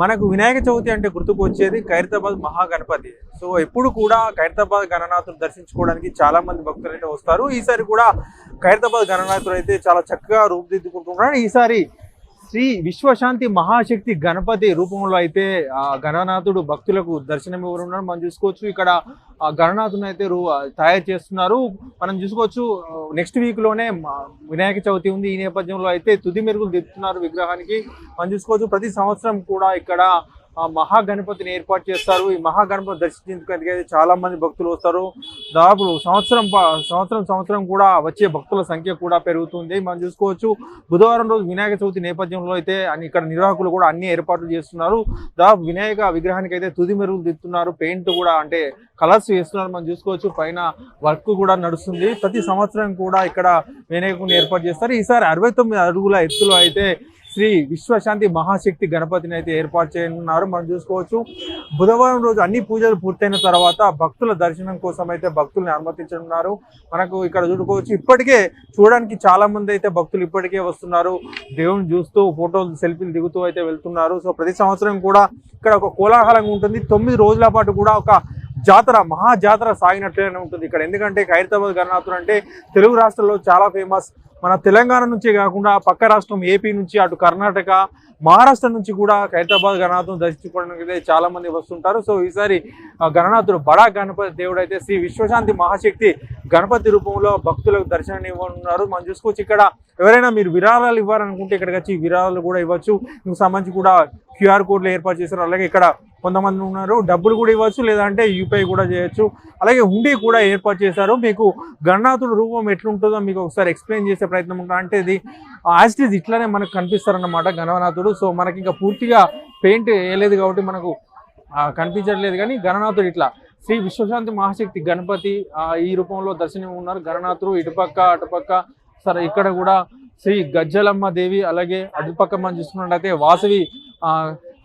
మనకు వినాయక చవితి అంటే గుర్తుకు వచ్చేది ఖైరతాబాద్ మహాగణపతి. సో ఎప్పుడు కూడా ఖైరతాబాద్ గణనాథుని దర్శించుకోవడానికి చాలా మంది భక్తులు అయితే వస్తారు. ఈసారి కూడా ఖైరతాబాద్ గణనాథుడు అయితే చాలా చక్కగా రూపుదిద్దుకుంటున్నాడు. ఈసారి శ్రీ విశ్వశాంతి మహాశక్తి గణపతి రూపంలో అయితే ఆ గణనాథుడు భక్తులకు దర్శనం ఇవ్వనున్నారు. మనం చూసుకోవచ్చు ఇక్కడ ఆ గణనాథుని అయితే రూ తయారు చేస్తున్నారు. మనం చూసుకోవచ్చు నెక్స్ట్ వీక్లోనే వినాయక చవితి ఉంది. ఈ నేపథ్యంలో అయితే తుది మెరుగులు దిద్దుతున్నారు విగ్రహానికి. మనం చూసుకోవచ్చు ప్రతి సంవత్సరం కూడా ఇక్కడ మహాగణపతిని ఏర్పాటు చేస్తారు. ఈ మహాగణపతి దర్శించేందుకు అయితే చాలా మంది భక్తులు వస్తారు. దాదాపు సంవత్సరం ప- సంవత్సరం సంవత్సరం కూడా వచ్చే భక్తుల సంఖ్య కూడా పెరుగుతుంది. మనం చూసుకోవచ్చు బుధవారం రోజు వినాయక చవితి నేపథ్యంలో అయితే ఇక్కడ నిర్వాహకులు కూడా అన్ని ఏర్పాట్లు చేస్తున్నారు. దాదాపు వినాయక విగ్రహానికి అయితే తుది మెరుగులు దిద్దుతున్నారు. పెయింట్ కూడా అంటే కలర్స్ వేస్తున్నారు. మనం చూసుకోవచ్చు పైన వర్క్ కూడా నడుస్తుంది. ప్రతి సంవత్సరం కూడా ఇక్కడ వినాయకుని ఏర్పాటు చేస్తారు. ఈసారి అరవై తొమ్మిది అడుగుల ఎత్తులో అయితే శ్రీ విశ్వశాంతి మహాశక్తి గణపతిని అయితే ఏర్పాటు చేయనున్నారు. మనం చూసుకోవచ్చు. బుధవారం రోజు అన్ని పూజలు పూర్తయిన తర్వాత భక్తుల దర్శనం కోసం అయితే భక్తుల్ని అనుమతించనున్నారు. మనకు ఇక్కడ చూడుకోవచ్చు ఇప్పటికే చూడడానికి చాలా మంది అయితే భక్తులు ఇప్పటికే వస్తున్నారు. దేవుని చూస్తూ ఫోటోలు సెల్ఫీలు దిగుతూ అయితే వెళ్తున్నారు. సో ప్రతి సంవత్సరం కూడా ఇక్కడ ఒక కోలాహలంగా ఉంటుంది. తొమ్మిది రోజుల పాటు కూడా ఒక జాతర మహా జాతర ఉంటుంది ఇక్కడ. ఎందుకంటే ఖైరతాబాద్ గణనాథుడు అంటే తెలుగు రాష్ట్రాల్లో చాలా ఫేమస్ మన తెలంగాణ నుంచే కాకుండా పక్క రాష్ట్రం ఏపీ నుంచి అటు కర్ణాటక మహారాష్ట్ర నుంచి కూడా ఖైరతాబాద్ గణనాథుని దర్శించుకోవడానికి చాలామంది చాలా మంది వస్తుంటారు. సో ఈసారి ఆ గణనాథుడు బడా గణపతి దేవుడు అయితే శ్రీ విశ్వశాంతి మహాశక్తి గణపతి రూపంలో భక్తులకు దర్శనం ఇవ్వనున్నారు. మనం చూసుకోవచ్చు ఇక్కడ ఎవరైనా మీరు విరాళాలు ఇవ్వాలనుకుంటే ఇక్కడికి వచ్చి విరాళాలు కూడా ఇవ్వచ్చు. ఇందుకు సంబంధించి కూడా క్యూఆర్ కోడ్లు ఏర్పాటు చేశారు. అలాగే ఇక్కడ కొంతమంది ఉన్నారు. డబ్బులు కూడా ఇవ్వచ్చు లేదంటే యూపీఐ కూడా చేయొచ్చు. అలాగే హుండీ కూడా ఏర్పాటు చేశారు. మీకు గణనాథుడు రూపం ఎట్లుంటుందో మీకు ఒకసారి ఎక్స్ప్లెయిన్ చేసే ప్రయత్నం ఉంటా అంటే ఇది యాస్టీజ్ ఇట్లానే మనకు కనిపిస్తారన్నమాట గణనాథుడు. సో మనకి ఇంకా పూర్తిగా పెయింట్ వేయలేదు కాబట్టి మనకు కనిపించట్లేదు. కానీ గణనాథుడు ఇట్లా శ్రీ విశ్వశాంతి మహాశక్తి గణపతి ఈ రూపంలో దర్శనం ఉన్నారు. గణనాథుడు ఇటుపక్క అటుపక్క సరే ఇక్కడ కూడా శ్రీ గజ్జలమ్మ దేవి అలాగే అటుపక్క మనం చూసుకున్నట్లయితే వాసవి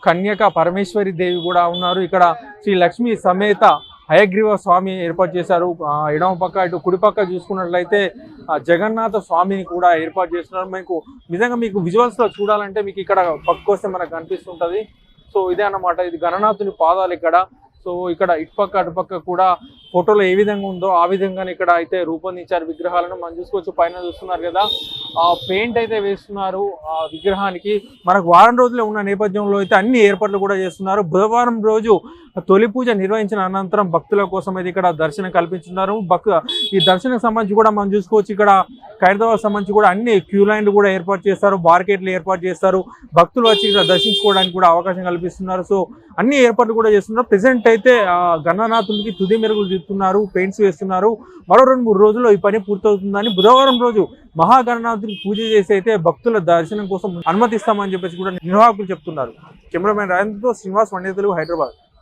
కన్యక పరమేశ్వరి దేవి కూడా ఉన్నారు. ఇక్కడ శ్రీ లక్ష్మీ సమేత హయగ్రీవ స్వామి ఏర్పాటు చేశారు. ఎడమ పక్క ఇటు కుడిపక్క చూసుకున్నట్లయితే జగన్నాథ స్వామిని కూడా ఏర్పాటు చేస్తున్నారు. మీకు నిజంగా మీకు విజువల్స్లో చూడాలంటే మీకు ఇక్కడ పక్క వస్తే మనకు కనిపిస్తుంటుంది సో ఇదే అన్నమాట. ఇది గణనాథుని పాదాలు ఇక్కడ. సో ఇక్కడ ఇటుపక్క అటుపక్క కూడా ఫోటోలో ఏ విధంగా ఉందో ఆ విధంగానే ఇక్కడ అయితే రూపొందించారు విగ్రహాలను. మనం చూసుకోవచ్చు పైన చూస్తున్నారు కదా ఆ పెయింట్ అయితే వేస్తున్నారు ఆ విగ్రహానికి. మనకు వారం రోజులే ఉన్న నేపథ్యంలో అయితే అన్ని ఏర్పాట్లు కూడా చేస్తున్నారు. బుధవారం రోజు తొలి పూజ నిర్వహించిన అనంతరం భక్తుల కోసం అయితే ఇక్కడ దర్శనం కల్పించున్నారు. భక్ ఈ దర్శనం సంబంధించి కూడా మనం చూసుకోవచ్చు ఇక్కడ ఖైరతాబాద్ సంబంధించి కూడా అన్ని క్యూ లైన్లు కూడా ఏర్పాటు చేస్తారు బార్కెట్లు ఏర్పాటు చేస్తారు. భక్తులు వచ్చి ఇక్కడ దర్శించుకోవడానికి కూడా అవకాశం కల్పిస్తున్నారు. సో అన్ని ఏర్పాట్లు కూడా చేస్తున్నారు. ప్రెసెంట్ అయితే గణనాథునికి తుది మెరుగులు దిద్దుతున్నారు పెయింట్స్ వేస్తున్నారు. మరో రెండు మూడు రోజుల్లో ఈ పని పూర్తవుతుందని బుధవారం రోజు మహాగణనాథునికి పూజ చేసి అయితే భక్తుల దర్శనం కోసం అనుమతిస్తామని చెప్పేసి కూడా నిర్వాహకులు చెప్తున్నారు. కెమెరామెన్ రాజేంద్రతో శ్రీనివాస్ వండే తెలుగు హైదరాబాద్.